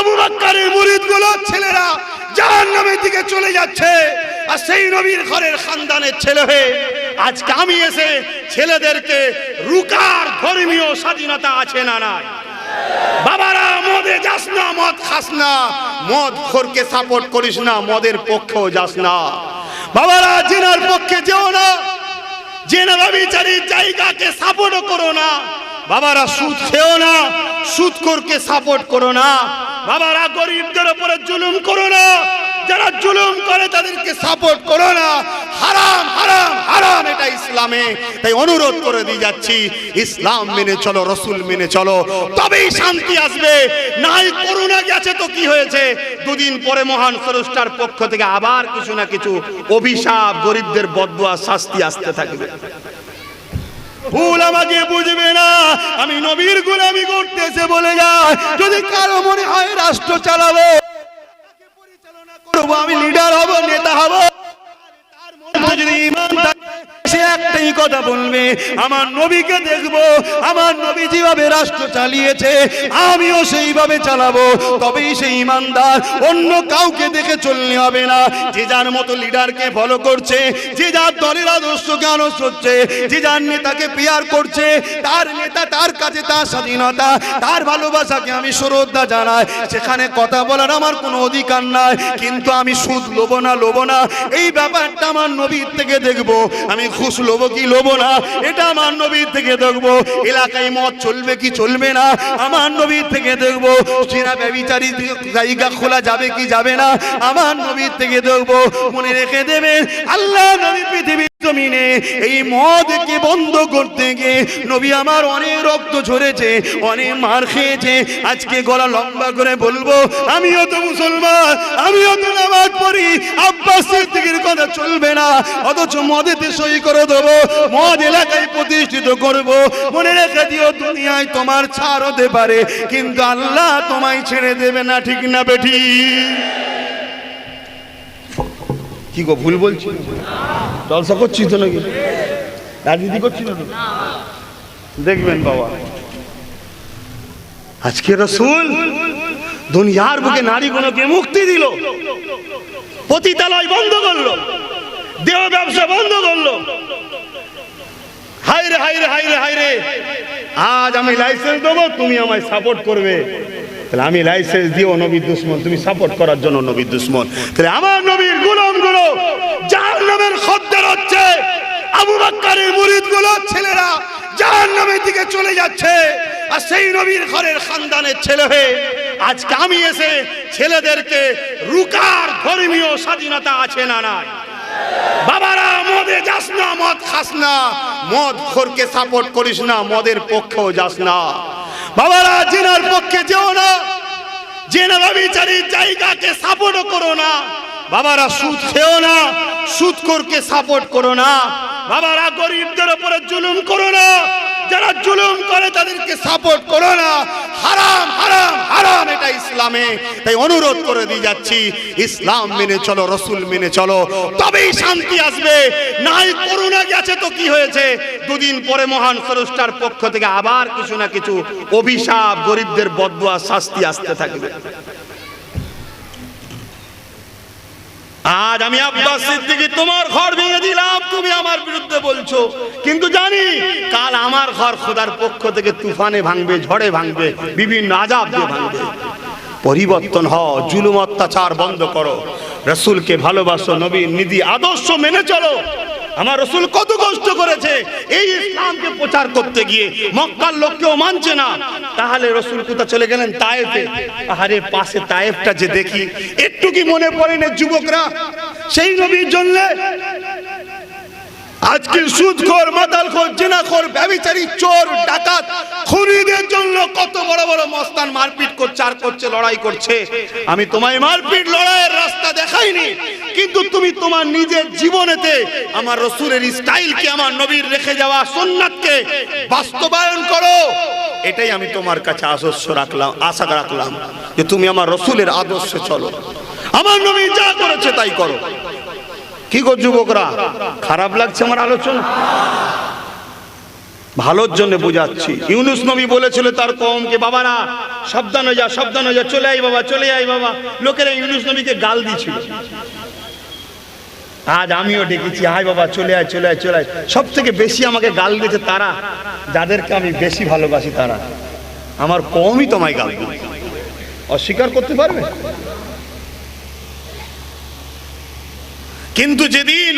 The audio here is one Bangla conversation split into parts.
আবু বাক্কারের মুরিদগুলো ছেলেরা জাহান নামের দিকে চলে যাচ্ছে। আর সেই নবীর ঘরের খানদানের ছেলে হয়ে আজকে আমি এসে ছেলেদেরকে রুকার ধর্মীয় স্বাধীনতা আছে না নাই? বাবারা, মদে যাস না, মদ খাস না। মদ খোরকে সাপোর্ট করিস না, মদের পক্ষেও যাস না। বাবারা, জেনার পক্ষে যেও না। জেনা ব্যবিচারীর জায়গাকে সাপোর্ট করো না। বাবারা, সুদ খেও না। সুদ করকে সাপোর্ট করো না। বাবারা, গরিবদের উপরে জুলুম করো না। যারা জুলুম করে, তাদেরকে সাপোর্ট করো না। হারাম হারাম হারাম, এটা ইসলামে। তাই অনুরোধ করে দিয়ে যাচ্ছি, ইসলাম মেনে চলো, রসুল মেনে চলো। তবেই শান্তি আসবে। নাই করোনা গেছে তো কি হয়েছে? দুদিন পরে মহান স্রষ্টার পক্ষ থেকে আবার কিছু না কিছু অভিশাপ, গরিবদের বদুয়া শাস্তি আসতে থাকবে। ভুল আমাকে বুঝবে না। আমি নবীর গুলামি করতেছে বলে যায়। যদি কারও মনে হয় রাষ্ট্র চালাবো পরিচালনা করব, আমি লিডার হব, নেতা হব। তার মধ্যে যদি সে একটাই কথা বলবে, আমার নবীকে দেখব, আমার নবী যেভাবে রাষ্ট্র চালিয়েছে, আমিও সেইভাবে চালাবো। তবেই সেই ইমানদার, অন্য কাউকে দেখে চললে হবে না। যে যার মতো লিডারকে ফলো করছে, যে যার দলের আদর্শকে আনস হচ্ছে, যে যার নেতাকে পেয়ার করছে, তার নেতা, তার কাছে তার স্বাধীনতা, তার ভালোবাসাকে আমি শ্রদ্ধা জানাই। সেখানে কথা বলার আমার কোনো অধিকার নাই, কিন্তু আমি সুদ লোবো না লোবো না। এই ব্যাপারটা আমার নবীর থেকে দেখব। আমি ঘুষ লোবো কি লোবো না? এটা আমার নবীর থেকে দেখব। এলাকায় মদ চলবে কি চলবে না? আমার নবীর থেকে দেখব। সেরা ব্যবিচারী জায়গা খোলা যাবে কি যাবে না? আমার নবীর থেকে দেখব। মনে রেখে দেবেন, আল্লাহ নবী পৃথিবী জমিনে এই মদকে বন্ধ করতে গিয়ে নবী আমার অনেক রক্ত ঝরেছে, অনেক মার খেয়েছে। আজকে গলা লম্বা করে বলব, আমিও তো মুসলমান, আমিও তো নামাজ পড়ি। আব্বাস সিদ্দিকের কথা চলবে না, অথচ মদেতে সই করে দেবো, মদ এলাকায় প্রতিষ্ঠিত করব। মনে রেখে দিও, দুনিয়ায় তোমার ছাড় হতে পারে, কিন্তু আল্লাহ তোমায় ছেড়ে দেবে না, ঠিক না বেঠি? কি গো, ভুল বলছি? জলসা করছিস তো নাকি? রাজনীতি করছি না দেখবেন বাবা। আজকে রসুল দুনিয়ার বুকে নারী নারীগুলোকে মুক্তি দিল। পতিতালয় বন্ধ করল। দেহ ব্যবসা বন্ধ করল। হাইরে হাইরে হাইরে হাইরে আজ আমি লাইসেন্স দেবো, তুমি আমায় সাপোর্ট করবে। তাহলে আমি লাইসেন্স দিও নবী দুশ্মন, তুমি সাপোর্ট করার জন্য নবী দুশ্মন। তাহলে আমার নবীর গুলামগুলো যার নামের খদ্দের হচ্ছে, আবু বাক্কারের মুরিদগুলো ছেলেরা যার নামের দিকে চলে যাচ্ছে, আর সেই নবীর ঘরের খানদানের ছেলে হয়ে আজকে আমি এসে ছেলেদেরকে রুকার ধর্মীয় স্বাধীনতা আছে না নাই? বাবারা, মদে যাস না, মদ খাস না, মদ খোরকে সাপোর্ট করিস না, মদের পক্ষেও যাস না। বাবারা, জেনার পক্ষে যেও না। জেনার ব্যবিচারীর জায়গাকে সাপোর্ট করো না। বাবারা, সুদ খেও না। সুদ করকে সাপোর্ট করো না। বাবারা, গরিবদের উপরে জুলুম করো না। যারা জুলুম করে তাদেরকে সাপোর্ট করো না। হারাম হারাম হারাম, এটা ইসলামে। তাই অনুরোধ করে দিয়ে যাচ্ছি, ইসলাম মেনে চলো, রসুল মেনে চলো। তবেই শান্তি আসবে। নাই করোনা গেছে তো কি হয়েছে? দুদিন পরে মহান স্রষ্টার পক্ষ থেকে আবার কিছু না কিছু অভিশাপ, গরিবদের বদুয়া শাস্তি আসতে থাকবে। আজ আমি আব্বাস সিদ্দিকি তোমার ঘর ভেঙে দিলাম। তুমি আমার বিরুদ্ধে বলছো। কিন্তু জানি, কাল আমার ঘর খোদার পক্ষ থেকে তুফানে ভাঙবে, ঝড়ে ভাঙবে, বিভিন্ন আজাব দিয়ে ভাঙবে। পরিবর্তন হ জুলুম অত্যাচার বন্ধ করো। রসুলকে ভালোবাসো, নবীর নিধি আদর্শ মেনে চলো। আমার রসুল কত কষ্ট করেছে, এই ইসলামকে প্রচার করতে গিয়ে। মক্কার লোক কেউ মানছে না। তাহলে রসুল কোথা চলে গেলেন? তায়েফে। আহারে, পাশে তায়েফটা যে দেখি, একটু কি মনে পড়ে যুবকরা? সেই নবীর জন্য আজকে সুদখোর মাতালখোর জেনাখোর ব্যভিচারী চোর, ডাকাত খুনিদের জন্য কত বড় বড় মস্তান মারপিট করছে আর করছে, লড়াই করছে। আমি তোমায় মারপিট লড়াইয়ের রাস্তা দেখাইনি, কিন্তু তুমি তোমার নিজের জীবনেতে আমার রসুলের স্টাইলকে, আমার নবীর রেখে যাওয়া সুন্নাতকে বাস্তবায়ন করো। এটাই আমি তোমার কাছে আদর্শ রাখলাম, আশা রাখলাম যে তুমি আমার রসুলের আদর্শে চলো। আমার নবী যা করেছে তাই করো। কি গো যুবকরা? খারাপ লাগছে আমার আলোচনা? ভালোর জন্য বোঝাচ্ছি। ইউনুস নবী বলেছিল তার কমকে বাবারা, সাবধান হয়ে যা, সাবধান হয়ে যা, চলে আই বাবা, চলে আই বাবা। লোকেরা ইউনুস নবীকে গাল দিছিল আজ আমিও ডেকেছি, আয় বাবা, চলে আয় চলে আয় চলে আয়। সব থেকে বেশি আমাকে গাল দিয়েছে তারা, যাদেরকে আমি বেশি ভালোবাসি তারা। আমার কমই তোমায় গাল অস্বীকার করতে পারবে? কিন্তু যেদিন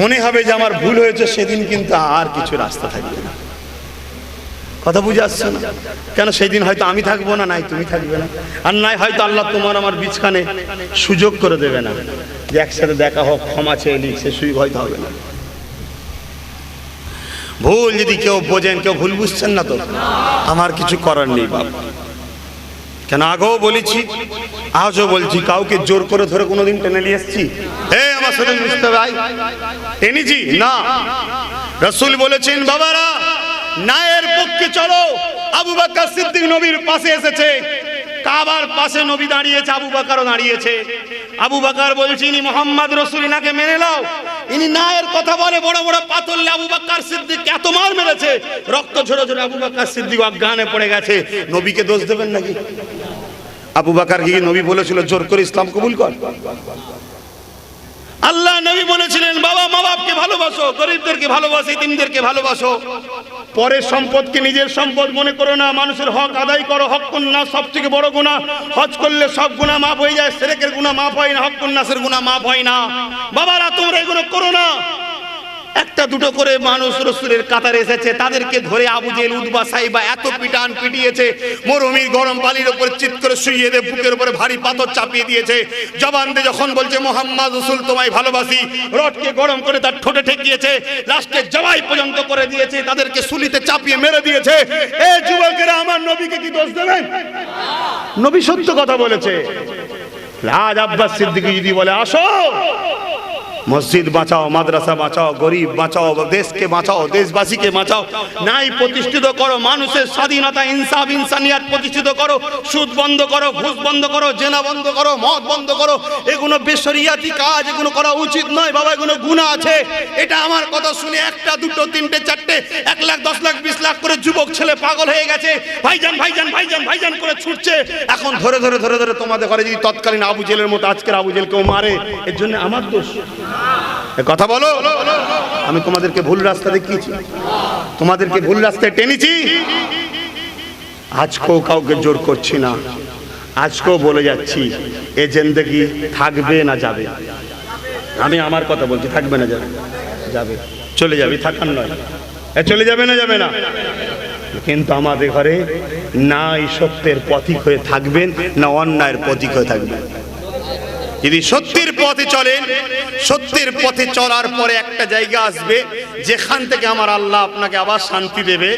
মনে হবে যে আমার ভুল হয়েছে, সেদিন কিন্তু আর কিছু রাস্তা থাকবে না। কথা বুঝে আসছে না? কেন সেই দিন হয়তো আমি থাকব না, নাই তুমি থাকবে না। আর নাই হয়তো আল্লাহ তোমার আমার বিছখানে সুযোগ করে দেবে না। যে একসাথে দেখা হোক, ক্ষমা চেয়ে নিক, সে সুযোগ হয়তো হবে না। ভুল যদি কেউ বোঝেন, কেউ ভুল বুঝছেন না তো? আমার কিছু করার নেই বাবা কেন আগেও বলেছি? আজও বলছি, কাউকে জোর করে ধরে কোনোদিন টেনে নিয়ে এসছি? হে আমার সাথে মিশতে ভাই টেনেছি? না। রসুল বলেছেন, বাবারা নায়ের পক্ষে চলো। আবু বাক্কার সিদ্দিক নবীর পাশে এসেছে। কাবার পাশে নবী দাঁড়িয়েছে, আবু বাকারও দাঁড়িয়েছে। আবু বাকার বলছে ইনি মোহাম্মদ রসুল ইনাকে মেনে নাও। ইনি নায়ের কথা বলে বড় বড় পাথর আবু বাক্কার সিদ্দিক এত মার মেরেছে। রক্ত ঝরে ঝরে আবু বাক্কার সিদ্দিক অজ্ঞানে পড়ে গেছে। নবীকে দোষ দেবেন নাকি? আবু বাকার কি নবী বলেছিল? জোর করে ইসলাম কবুল কর। আল্লাহ নবী বলেছিলেন, বাবা, মা বাপকে ভালোবাসো, গরিবদেরকে ভালোবাসো ইতিমদেরকে ভালোবাসো। পরের সম্পদকে নিজের সম্পদ মনে করো না, মানুষের হক আদায় করো, হক কন্যা সব থেকে বড় গুণা। হজ করলে সব গুণা মাফ হয়ে যায়, সেরেকের গুণা মাফ হয় না, হক কন্যাসের গুণা মাফ হয় না। বাবারা, তোমরা এগুলো করো না। একটা দুটো করে মানুষ রসুলের কাতারে এসেছে, তাদেরকে ধরে আবু জেল উদ্বা সাইবা এত পিটান পিটিয়েছে মরুমির গরম বালির উপর চিত করে শুইয়ে দিয়ে বুকের উপরে ভারী পাথর চাপিয়ে দিয়েছে। জবান দিয়ে যখন বলছে, মোহাম্মদ রসুল, তোমায় ভালোবাসি। রডকে গরম করে তার ঠোঁটে ঠেকিয়েছে লাস্টে জবাই পর্যন্ত করে দিয়েছে, তাদেরকে সুলিতে চাপিয়ে মেরে দিয়েছে। এ যুবকেরা, আমার নবীকে কি দোষ দেবেন? নবী সত্য কথা বলেছে। রাজ আব্বাস সিদ্দিকী যদি বলে, আসো। মসজিদ বাঁচাও, মাদ্রাসা বাঁচাও, গরিব বাঁচাও, দেশকে বাঁচাও, দেশবাসীকে বাঁচাও। নাই প্রতিষ্ঠিত করো, মানুষের স্বাধীনতা, ইনসাফ, ইনসানিয়াত প্রতিষ্ঠিত করো, সুদ বন্ধ করো, ঘুষ বন্ধ করো, জেনা বন্ধ করো, মদ বন্ধ করো, এগুলো বেসরিয়াতি কাজ, এগুলো করা উচিত নয় বাবা, এগুলো গুণা আছে। এটা আমার কথা শুনে একটা, দুটো, তিনটে, চারটে, এক লাখ, দশ লাখ, বিশ লাখ করে যুবক ছেলে পাগল হয়ে গেছে। ভাইজান ভাইজান ভাইজান ভাইজান করে ছুটছে। এখন ধরে ধরে ধরে ধরে তোমাদের ঘরে যদি তৎকালীন আবু জেলের মতো আজকের আবু জেল কেউ মারে, এর জন্য আমার দোষ। কথা বলো। আমি তোমাদেরকে ভুল রাস্তা দেখিয়েছি। তোমাদেরকে ভুল রাস্তায় টেনেছি। আজকেও কাউকে জোর করছি না। আজকেও বলে যাচ্ছি, এ জেন্দেগি থাকবে না যাবে। আমি আমার কথা বলছি, থাকবে না যাবে। যাবে। চলে যাবে, থাকার নয়। এ চলে যাবে না যাবে না। কিন্তু আমাদের ঘরে না এই সত্যের পথিক হয়ে থাকবেন, না অন্যায়ের পথিক হয়ে থাকবেন। যদি সত্যের পথে চলেন, সত্যের পথে চলার পরে একটা জায়গা আসবে, যেখান থেকে আমার আল্লাহ আপনাকে আবার শান্তি দেবে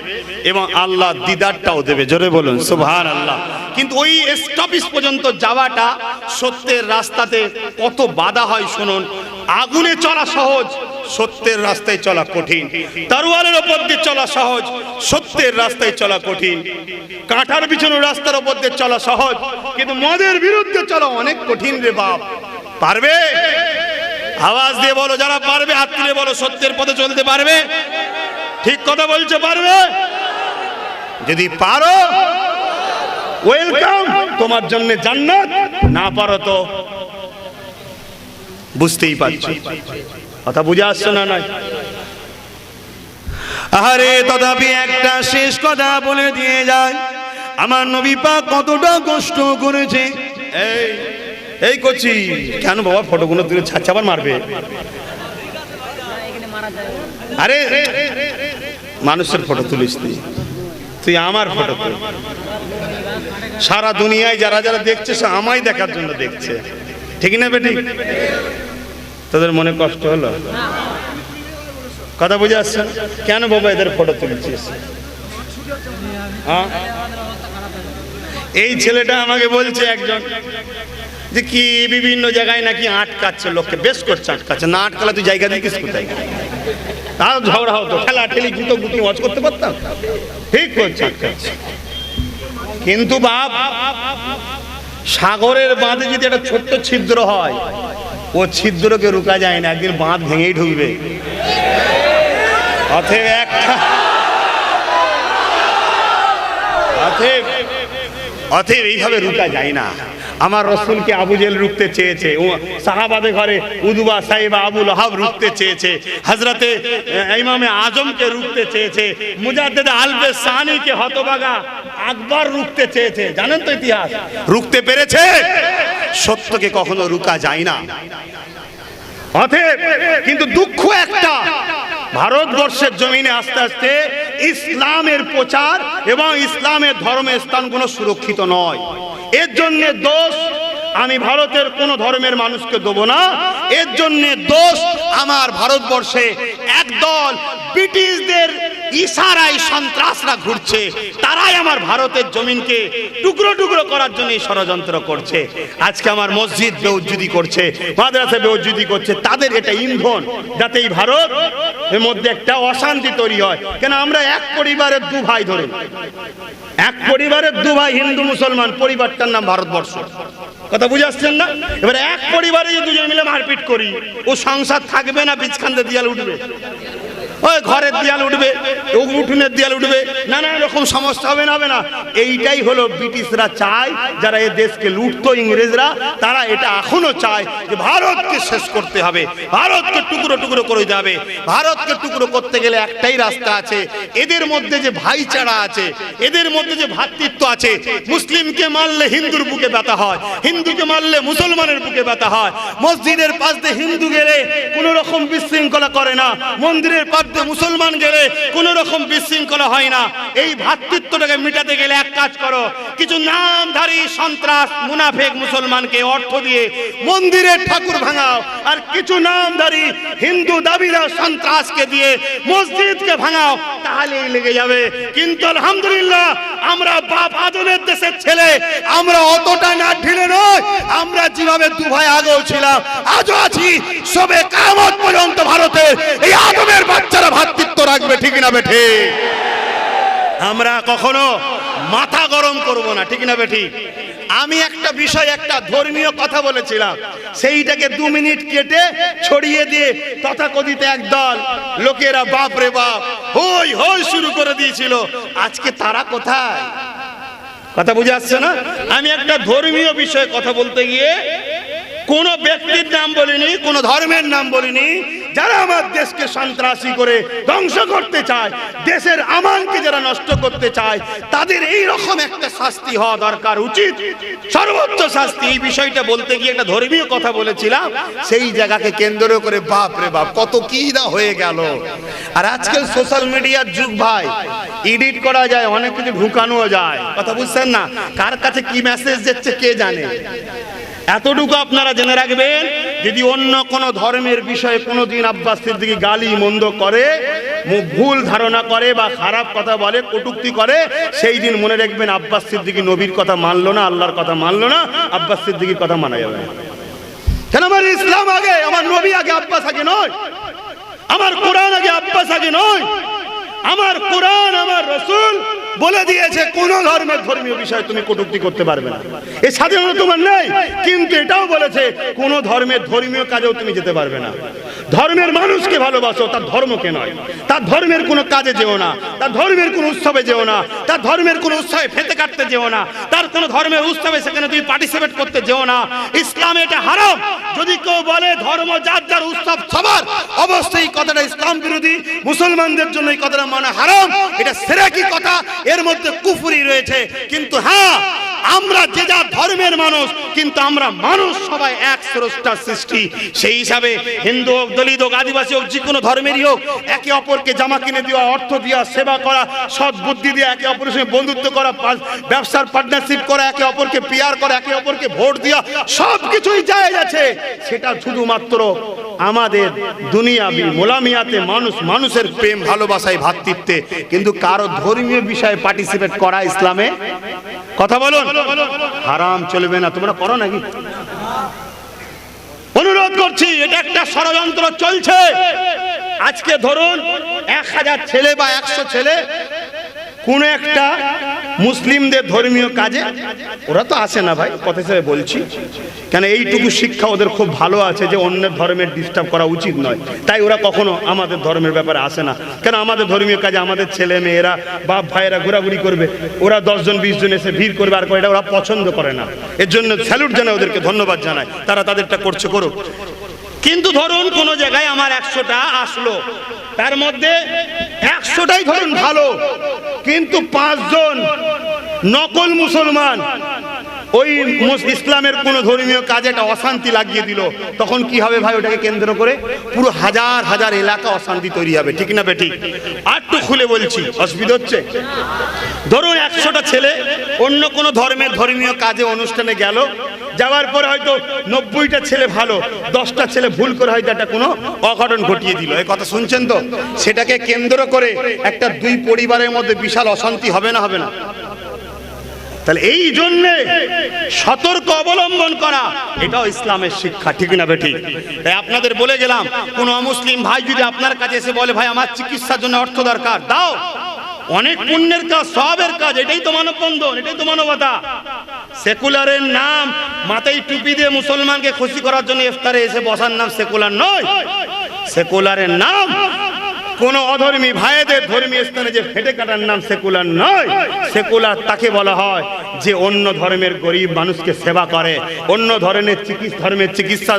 এবং আল্লাহ দিদারটাও দেবে। জোরে বলুন সুভান আল্লাহ কিন্তু ওই স্টপিস পর্যন্ত যাওয়াটা সত্যের রাস্তাতে কত বাধা হয় শুনুন। আগুনে চলা সহজ সত্যের রাস্তায় চলা কঠিন। তারওয়ালের ওপর দিয়ে চলা সহজ, সত্যের রাস্তায় চলা কঠিন। কাঁঠার বিছানো রাস্তার ওপর দিয়ে চলা সহজ, কিন্তু মদের বিরুদ্ধে চলা অনেক কঠিন রে বাপ। পারবে? আওয়াজ দিয়ে বলো, যারা পারবে, হাত তুলে বলো, সত্যের পথে চলতে পারবে? ঠিক কথা বলছে, পারবে? যদি পারো ওয়েলকাম তোমার জন্য জান্নাত। না পারো তো, বুঝতেই পারছি। কথা বুঝে আসছে না নয় আরে তথাপি একটা শেষ কথা বলে দিয়ে যায় আমার নবী পাক কতটা কষ্ট করেছে। এই এই করছি। কেন বাবা ফটোগুলো তুলে ছাচ্ছা আবার মারবে? আরে মানুষের ফটো তুলিস তুই। তুই আমার ফটো তুল। সারা দুনিয়ায় যারা যারা দেখছে সে আমায় দেখার জন্য দেখছে। ঠিক না বেটি? তোদের মনে কষ্ট হলো? কথা বুঝে আসছে কেন বাবা এদের ফটো তুলছিস? হ্যাঁ? এই ছেলেটা আমাকে বলছে একজন যে কি বিভিন্ন জায়গায় নাকি আটকাচ্ছে লোককে, বেশ করছে আটকাচ্ছে। না আটকালে তুই জায়গা দিকিস কোথায়? তাও ঝগড়া হতো খেলা ঠেলি, গুতো গুটি ওয়াজ করতে পারতাম? ঠিক করছে, আটকাচ্ছে। কিন্তু বাপ, সাগরের বাঁধে যদি একটা ছোট্ট ছিদ্র হয় ও ছিদ্রকে রুকা যায় না, একদিন বাঁধ ভেঙেই ঢুকবে। অথেব এইভাবে রুকা যায় না। আমার রসুলকে আবুজেল রুখতে চেয়েছে, ও সাহাবাদে ঘরে উদুবা সাহেব আবুল হাব রুখতে চেয়েছে হজরতে ইমামে আজমকে রুখতে চেয়েছে, মুজাদ্দেদ আলবে সানিকে হতবাগা আকবর রুখতে চেয়েছে। জানেন তো ইতিহাস? রুখতে পেরেছে? সত্যকে কখনো রুকা যায় না। অতএব কিন্তু দুঃখ একটা, ভারতবর্ষের জমিনে আস্তে আস্তে ইসলামের প্রচার এবং ইসলামের ধর্মের স্থানগুলো সুরক্ষিত নয়। এর জন্য দোষ, আমি ভারতের কোন ধর্মের মানুষকে দেবো না। এর জন্য দোষ, আমার ভারতবর্ষে একদল ব্রিটিশদের ইশারায় সন্ত্রাসরা ঘুরছে, তারাই আমার ভারতের জমিনকে টুকরো টুকরো করার জন্য ষড়যন্ত্র করছে। আজকে আমার মসজিদ বেউজ্জুদি করছে, মাদ্রাসা বেউজ্জুদি করছে, তাদের এটা ইন্ধন যাতে এই ভারত এর মধ্যে একটা অশান্তি তৈরি হয়। কেন আমরা এক পরিবারের দু ভাই ধরুন এক পরিবারের দু ভাই হিন্দু মুসলমান, পরিবারটার নাম ভারতবর্ষ। কথা বুঝে আসছেন না? এবারে এক পরিবারে যদি দুজন মিলে মারপিট করি, ও সংসার থাকবে না, বীজখান্তে দিয়াল উঠবে। ওই ঘরের দেয়াল উঠবে, উঠুনের দেয়াল উঠবে, নানা রকম সমস্যা হবে না হবে না। এইটাই হলো ব্রিটিশরা চায়, যারা এ দেশকে লুটতো, ইংরেজরা, তারা এটা এখনও চায় যে ভারতকে শেষ করতে হবে। ভারতকে টুকরো টুকরো করে হবে। ভারতকে টুকরো করতে গেলে একটাই রাস্তা আছে। এদের মধ্যে যে ভাইচারা আছে, এদের মধ্যে যে ভ্রাতৃত্ব আছে, মুসলিমকে মারলে হিন্দুর বুকে ব্যথা হয়, হিন্দুকে মারলে মুসলমানের বুকে ব্যথা হয়। মসজিদের পাশ দিয়ে হিন্দু গেলে কোনো রকম বিশৃঙ্খলা করে না। মন্দিরের পাশ দিয়ে মুসলমান গেলে কোনো রকম বিশৃঙ্খলা হয় না। এই ভ্রাতৃত্বটাকে মিটাতে গেলে এক কাজ করো, কিছু নামধারী সন্ত্রাস, মুনাফেক মুসলমানকে অর্থ দিয়ে মন্দিরের ঠাকুর ভাঙাও, আর কিছু নামধারী হিন্দু দাবিদার সন্ত্রাসকে দিয়ে মসজিদকে ভাঙাও, তাহলেই লেগে যাবে। কিন্তু আলহামদুলিল্লাহ, আমরা বাপ আদমের দেশের ছেলে, আমরা অতটা না ঢিলে নয়, আমরা যেভাবে দু ভাই আগেও ছিলাম, আজও আছি, সবে কামত পর্যন্ত ভারতের এই আদমের বাচ্চারা ভাতৃত্ব রাখবে, ঠিক না বেঠে? আমরা কখনো মাথা গরম করব না, ঠিক না বেঠি? আমি একটা বিষয়, একটা ধর্মীয় কথা বলেছিলাম। সেইটাকে দু মিনিট কেটে ছড়িয়ে দিয়ে তথাকথিত একদল লোকেরা বাপ রে বাপ, হই হই শুরু করে দিয়েছিল। আজকে তারা কোথায়? কথা বুঝে আসছে না? আমি একটা ধর্মীয় বিষয়ে কথা বলতে গিয়ে কোন ব্যক্তির নাম বলিনি, কোন ধর্মের নাম বলিনি যারা আমার দেশকে সন্ত্রাসী করে ধ্বংস করতে চায়, দেশের আমানকে যারা নষ্ট করতে চায়, তাদের এই রকম একটা শাস্তি হওয়া দরকার উচিত। সর্বোচ্চ শাস্তি, এই বিষয়টা বলতে গিয়ে একটা ধর্মীয় কথা বলেছিলাম, সেই জায়গাকে কেন্দ্র করে বাপ রে বাপ, কত কি না হয়ে গেল। আর আজকাল সোশ্যাল মিডিয়ার যুগ ভাই, এডিট করা যায়, অনেক কিছু ঢুকানো যায়। কথা বুঝছেন না? কার কাছে কি মেসেজ যাচ্ছে কে জানে? এতটুকু আপনারা জেনে রাখবেন যদি অন্য কোন ধর্মের বিষয়ে কোনোদিন আব্বাস সিদ্দিকি গালি মন্দ করে ভুল ধারণা করে বা খারাপ কথা বলে, কটুক্তি করে, সেই দিন মনে রাখবেন আব্বাস সিদ্দিকি নবীর কথা মানলো না, আল্লাহর কথা মানলো না, আব্বাস সিদ্দিকির কথা মানা যাবে কেন আমার ইসলাম আগে, আমার নবী আগে, আব্বাস আগে নয়। আমার কোরআন আগে, আব্বাস আগে নয়। আমার কোরআন, আমার রসুল বলে দিয়েছে, কোন ধর্মের ধর্মীয় বিষয়ে তুমি কটূক্তি করতে পারবে না। এই স্বাধীনতা তোমার নেই। এটাও বলেছে, কোন ধর্মের ধর্মীয় কাজেও তুমি যেতে পারবে না। ধর্মের মানুষকে ভালোবাসো, তার ধর্মকে নয়। তার ধর্মের কোনো কাজে যেও না, তার ধর্মের কোনো উৎসবে যেও না, তার ধর্মের কোনো উৎসবে ফেতে কাটতে যেও না, তার কোনো ধর্মের উৎসবে সেখানে তুমি পার্টিসিপেট করতে যেও না। ইসলামে এটা হারাম। যদি কেউ বলে ধর্ম যার যার উৎসব সবার, অবশ্যই কথাটা ইসলাম বিরোধী মুসলমানদের জন্য এই কথাটা মানা হারাম। এটা সেরাকি কথা, এর মধ্যে কুফুরি রয়েছে। কিন্তু হ্যাঁ আমরা যে যা ধর্মের মানুষ, কিন্তু আমরা মানুষ সবাই এক স্রষ্টার সৃষ্টি। সেই হিসাবে হিন্দু হোক, দলিত হোক, আদিবাসী হোক, যে কোনো ধর্মেরই হোক, একে অপরকে জামা কিনে দেওয়া, অর্থ দেওয়া, সেবা করা, সৎ বুদ্ধি দিয়ে একে অপরের সঙ্গে বন্ধুত্ব করা ব্যবসার পার্টনারশিপ করা, একে অপরকে পিয়ার করা, একে অপরকে ভোট দেওয়া সব কিছুই জায়েজ আছে সেটা শুধুমাত্র আমাদের দুনিয়াবি মোলামিয়াতে মানুষ মানুষের প্রেম ভালোবাসায় ভাতৃত্বে। কিন্তু কারও ধর্মীয় বিষয়ে পার্টিসিপেট করা ইসলামে? কথা বলুন। হারাম চলবে না। তোমরা করো নাকি? অনুরোধ করছি, এটা একটা ষড়যন্ত্র চলছে। আজকে ধরুন, এক হাজার ছেলে বা একশো ছেলে কোন একটা মুসলিমদের ধর্মীয় কাজে ওরা তো আসে না ভাই, কথা হিসেবে বলছি। কেন এইটুকু শিক্ষা ওদের খুব ভালো আছে যে অন্যের ধর্মের ডিস্টার্ব করা উচিত নয়। তাই ওরা কখনো আমাদের ধর্মের ব্যাপারে আসে না। কেন আমাদের ধর্মীয় কাজে আমাদের ছেলে মেয়েরা, বাপ ভাইয়েরা ঘোরাঘুরি করবে, ওরা দশজন বিশ জন এসে ভিড় করবে আর করে, এটা ওরা পছন্দ করে না। এর জন্য স্যালুট জানাই ওদেরকে, ধন্যবাদ জানায় তারা তাদেরটা করছে, করুক। কিন্তু ধরুন কোন জায়গায় আমার একশোটা আসলো, তার মধ্যে একশোটাই ধরুন ভালো। কিন্তু পাঁচজন নকল মুসলমান। ওই ইসলামের কোন ধর্মীয় কাজে একটা অশান্তি লাগিয়ে দিল। তখন কি হবে ভাই ওটাকে কেন্দ্র করে? পুরো হাজার হাজার এলাকা অশান্তি তৈরি হবে। ঠিক না বেঠিক? আর একটু খুলে বলছি, অসুবিধা হচ্ছে? ধরুন একশোটা ছেলে অন্য কোনো ধর্মের ধর্মীয় কাজে, অনুষ্ঠানে গেল যাওয়ার পর হয়তো নব্বইটা ছেলে ভালো, দশটা ছেলে ভুল করে হয়তো একটা কোনো অঘটন ঘটিয়ে দিল। এই কথা শুনছেন তো? সেটাকে কেন্দ্র করে একটা দুই পরিবারের মধ্যে বিশাল অশান্তি হবে না হবে না? তাহলে এই জন্যে সতর্ক অবলম্বন করা, এটাও ইসলামের শিক্ষা, ঠিক না বেঠিক? তাই আপনাদের বলে গেলাম, কোন অমুসলিম ভাই যদি আপনার কাছে এসে বলে, ভাই, আমার চিকিৎসার জন্য অর্থ দরকার, দাও। অনেক পুণ্যের কাজ, সবের কাজ, এটাই তো মানববন্ধন, এটাই তো মানবতা। সেকুলারের নাম মাথায় টুপি দিয়ে মুসলমানকে খুশি করার জন্য ইফতারে এসে বসার নাম সেকুলার নয়। সেকুলারের নাম কোন অধর্মী ভাইদের ধর্মীয় স্থানে যে ফেটে কাটার নাম সেকুলার নয়। সেকুলার তাকে বলা হয় যে অন্য ধর্মের গরিব মানুষকে সেবা করে, অন্য ধরনের চিকিৎসা ধর্মের চিকিৎসা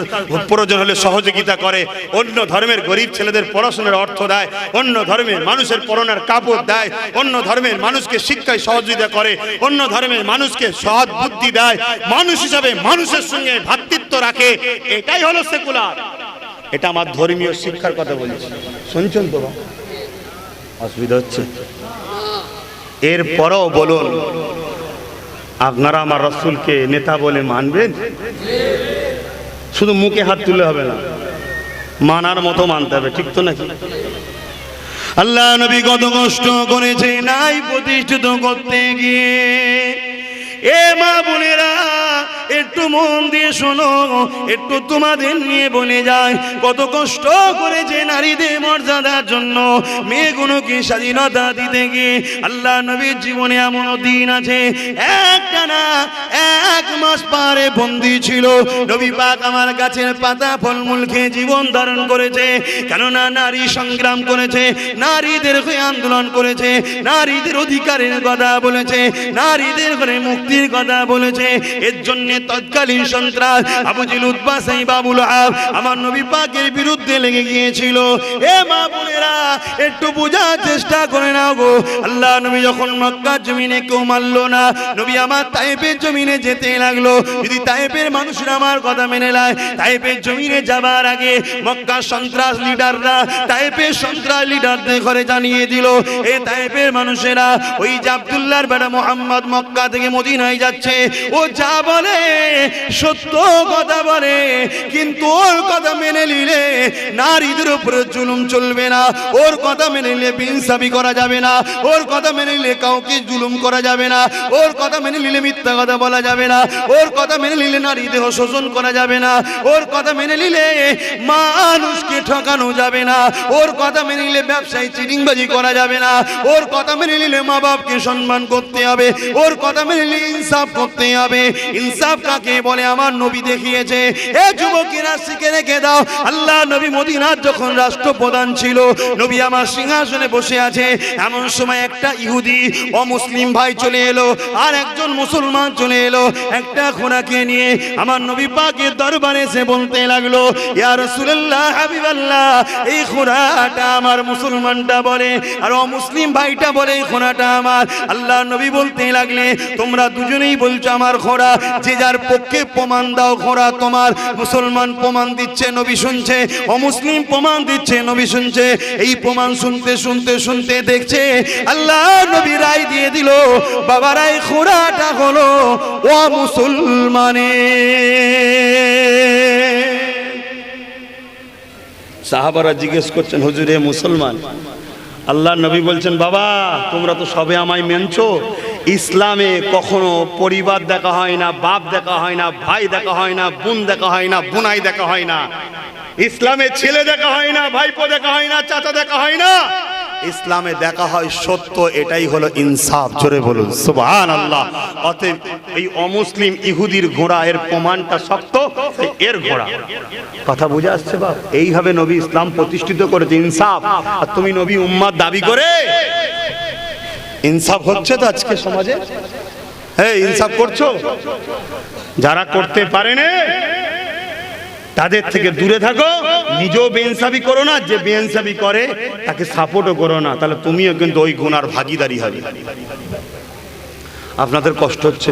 প্রয়োজন হলে সহযোগিতা করে, অন্য ধর্মের গরিব ছেলেদের পড়াশোনার অর্থ দেয়, অন্য ধর্মের মানুষের পরনার কাপড় দেয়, অন্য ধর্মের মানুষকে শিক্ষায় সহযোগিতা করে, অন্য ধর্মের মানুষকে সৎ বুদ্ধি দেয়, মানুষ হিসাবে মানুষের সঙ্গে ভ্রাতৃত্ব রাখে, এটাই হলো সেকুলার। এটা আমার ধর্মীয় শিক্ষার কথা বলছি। শুনছেন তো? অসুবিধা হচ্ছে। এরপরও বলুন, আপনারা আমার রসুলকে নেতা বলে মানবেন? শুধু মুখে হাত তুলে হবে না, মানার মতো মানতে হবে, ঠিক তো নাকি? আল্লাহ নবী কত কষ্ট করেছে নাই প্রতিষ্ঠিত করতে গিয়ে। এ মা বোনেরা একটু মন দিয়ে শোনো, একটু তোমাদের নিয়ে বলে যায় কত কষ্ট করেছে নারীদের মর্যাদার জন্য। মেয়েগুলোকে স্বাধীনতা দিতে গিয়ে আল্লাহ নবীর জীবনে এমন দিন আছে। একটা না এক মাস পারে বন্দি ছিল। নবী পাক আমার গাছের পাতা ফলমূল খেয়ে জীবন ধারণ করেছে। কেননা নারী সংগ্রাম করেছে, নারীদের হয়ে আন্দোলন করেছে, নারীদের অধিকারের কথা বলেছে, নারীদের ঘরে মুক্তির কথা বলেছে। এর জন্য তৎকালীন সন্ত্রাস। আবু জিল উদ্বাসাই বাবুল আব আমার নবী পাকের বিরুদ্ধে লেগে গিয়েছিল। এ মা বোনেরা, একটু বোঝার চেষ্টা করে নাও গো। আল্লাহ নবী যখন মক্কার জমিনে কেউ মানলো না, নবী আমার তাইপের জমিনে যেতে লাগল। যদি তাইপের মানুষরা আমার কথা মেনে নেয় তাইপের জমিনে যাবার আগে মক্কার সন্ত্রাস লিডাররা তাইপের সন্ত্রাস লিডারদের ঘরে জানিয়ে দিল এই তাইপের মানুষেরা, ওই যে আব্দুল্লাহর বেটা মোহাম্মদ মক্কা থেকে মদিনায় যাচ্ছে। ও যা বলে সত্য কথা বলে, কিন্তু ওর কথা মেনে নিলে নারীদের উপরে জুলুম চলবে না। ওর কথা মেনে নিলে বিনসাবি করা যাবে না। ওর কথা মেনে নিলে কাউকে জুলুম করা যাবে না। ওর কথা মেনে নিলে মিথ্যা কথা বলা যাবে না। ওর কথা মেনে নিলে নারী দেহ শোষণ করা যাবে না। ওর কথা মেনে নিলে মানুষকে ঠকানো যাবে না। ওর কথা মেনে নিলে ব্যবসায়ী চিটিংবাজি করা যাবে না। ওর কথা মেনে নিলে মা বাপকে সম্মান করতে হবে। ওর কথা মেনে নিলে ইনসাফ করতে হবে। ইনসাফ কাকে বলে আমার নবী দেখিয়েছে। এ যুবকেরা শিখে রেখে দাও। আল্লাহ নবী মদিনার যখন রাষ্ট্রপ্রধান ছিল, নবী আমার সিংহাসনে বসে আছে। এমন সময় একটা ইহুদি অমুসলিম ভাই চলে এলো, আর একজন মুসলমান চলে এলো। একটা ঘোড়াকে নিয়ে আমার নবী পাকের দরবারে এসে বলতে লাগল, ইয়া রাসূলুল্লাহ, হাবিবাল্লাহ, এই ঘোড়াটা আমার মুসলমানটা বলে, আর অমুসলিম ভাইটা বলে, এই ঘোড়াটা আমার। আল্লাহ নবী বলতে লাগলে, তোমরা দুজনেই বলছো আমার ঘোড়া যে যার পক্ষে প্রমাণ দাও ঘোড়া তোমার। মুসলমান প্রমাণ দিচ্ছে, নবী শুনছে। অমুসলিম প্রমাণ দিচ্ছে, নবী শুনছে। এই প্রমাণ শুনতে শুনতে শুনতে দেখছে, আল্লাহ নবী রায় দিয়ে দিল বাবার এই ঘোড়াটা হলো ও মুসলমানে সাহাবারা জিজ্ঞেস করছেন, হুজুরে মুসলমান? আল্লাহ নবী বলছেন, বাবা, তোমরা তো সবে আমায় মেনছো। ইসলামে কখনো পরিবার দেখা হয় না, বাপ দেখা হয় না, ভাই দেখা হয় না, বোন দেখা হয় না, বোনাই দেখা হয় না। ইসলামে ছেলে দেখা হয় না, ভাইপো দেখা হয় না, চাচা দেখা হয় না। ইসলামে দেখা হয় সত্য, এটাই হলো ইনসাফ, জোরে বলুন সুবহান আল্লাহ অতএব এই অমুসলিম ইহুদির ঘোড়া, এর প্রমাণটা শক্ত এর ঘোড়া। কথা বুঝে আসছে বাপ? এইভাবে নবী ইসলাম প্রতিষ্ঠিত করেছে, ইনসাফ। আর তুমি নবী উম্মাদ দাবি করে? ইনসাফ হচ্ছে তো আজকে সমাজে? হ্যাঁ ইনসাফ করছ? যারা করতে পারে না, তাদের থেকে দূরে থাকো। নিজেও বেইনসাফি করো না, যে বেইনসাফি করে, তাকে সাপোর্টও করো না। তাহলে তুমিও কিন্তু ওই গুনার ভাগিদারি হবে। আপনাদের কষ্ট হচ্ছে?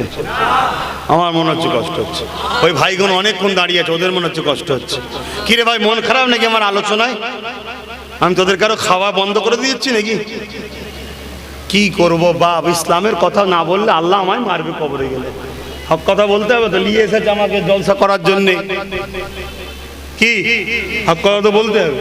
আমার মনে হচ্ছে কষ্ট হচ্ছে। ওই ভাইগুলো অনেকক্ষণ দাঁড়িয়ে আছে, ওদের মনে হচ্ছে কষ্ট হচ্ছে। কিরে ভাই, মন খারাপ নাকি আমার আলোচনায়? আমি তোদের কারও খাওয়া বন্ধ করে দিয়েছি নাকি? কি করব বাপ? ইসলামের কথা না বললে আল্লাহ আমায় মারবে কবরে গেলে। সব কথা বলতে হবে তো, নিয়ে এসেছে আমাকে জলসা করার জন্যে। কি? সব কথা তো বলতে হবে।